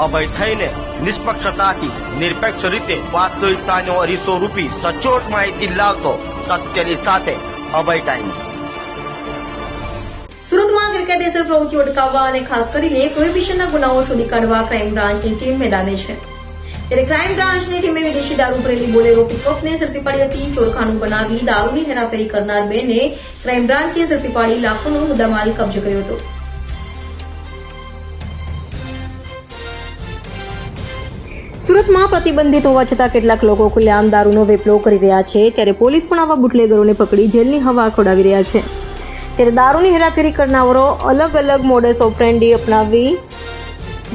અભય થઈને નિષ્પક્ષતાથી નિરપેક્ષ રીતે વાસ્તવિકતાનો અરીસો રૂપી સચોટ માહિતી લાવતો સત્યની સાથે અભય ટાઈમ્સ સુરતમાં ગેરકાયદેસર પ્રવૃત્તિઓ અટકાવવા અને ખાસ કરીને પ્રોહિબિશનના ગુનાઓ શોધી કાઢવા ક્રાઇમ બ્રાન્ચની ટીમ મેદાને છે. ત્યારે ક્રાઇમ બ્રાન્ચની ટીમે વિદેશી દારૂ ભરેલી બોલેરો પિકઅપને ઝડપી પાડી હતી, ચોરખાનું બનાવી દારૂની હેરાફેરી કરનાર બેને ક્રાઇમ બ્રાન્ચે ઝડપી પાડી લાખોનો મુદ્દામાલ કબજે કર્યો હતો. સુરતમાં પ્રતિબંધિત હોવા છતાં કેટલાક લોકો ખુલ્લેઆમ દારૂનો વેપલો કરી રહ્યા છે. ત્યારે પોલીસ પણ આવા બુટલેગરોને પકડી જેલની હવા ખોડાવી રહ્યા છે. ત્યારે દારૂની હેરાફેરી કરનારો અલગ અલગ મોડસ ઓપરેન્ડી અપનાવી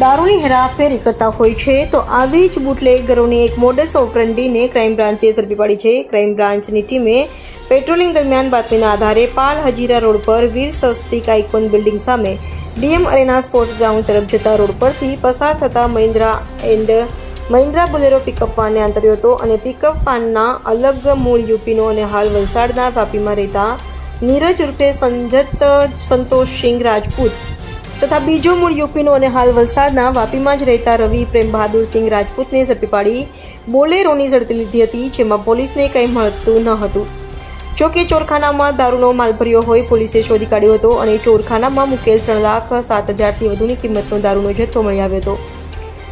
દારૂની હેરાફેરી કરતા હોય છે. તો આવી જ બુટલેગરોની એક મોડસ ઓપરેન્ડીને ક્રાઇમ બ્રાન્ચે ઝડપી પાડી છે. ક્રાઇમ બ્રાન્ચની ટીમે પેટ્રોલિંગ દરમિયાન બાતમીના આધારે પાલ હજીરા રોડ પર વીર સ્વસ્તિક આઇકોન બિલ્ડિંગ સામે ડીએમ અરેના સ્પોર્ટ્સ ગ્રાઉન્ડ તરફ જતા રોડ પરથી પસાર થતા Mahindra and Mahindra Bolero pickup વાનને આંતર્યો હતો અને પિકઅપ વાનના અલગ મૂળ યુપીનો અને હાલ વલસાડના વાપીમાં રહેતા નીરજ ઉર્ફે સંજત સંતોષસિંહ રાજપૂત તથા બીજો મૂળ યુપીનો અને હાલ વલસાડના વાપીમાં જ રહેતા રવિ પ્રેમ બહાદુરસિંહ રાજપૂતને ઝડપી પાડી બોલેરોની ઝડપી લીધી હતી, જેમાં પોલીસને કંઈ મળતું ન હતું. જોકે ચોરખાનામાં દારૂનો માલ ભર્યો હોય, પોલીસે શોધી કાઢ્યો હતો અને ચોરખાનામાં મુકેલ ત્રણ લાખ સાત હજારથી વધુની કિંમતનો દારૂનો જથ્થો મળી આવ્યો હતો.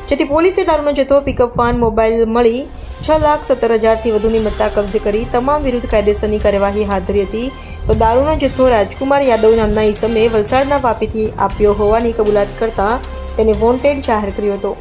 જેથી પોલીસે દારૂનો જથ્થો પિકઅપ વાન મોબાઈલ મળી છ લાખ સત્તર હજારથી વધુની મત્તા કબજે કરી તમામ વિરુદ્ધ કાયદેસરની કાર્યવાહી હાથ ધરી હતી. તો દારૂનો જથ્થો રાજકુમાર યાદવ નામના ઈસમે વલસાડના વાપીથી આપ્યો હોવાની કબૂલાત કરતાં તેને વોન્ટેડ જાહેર કર્યો હતો.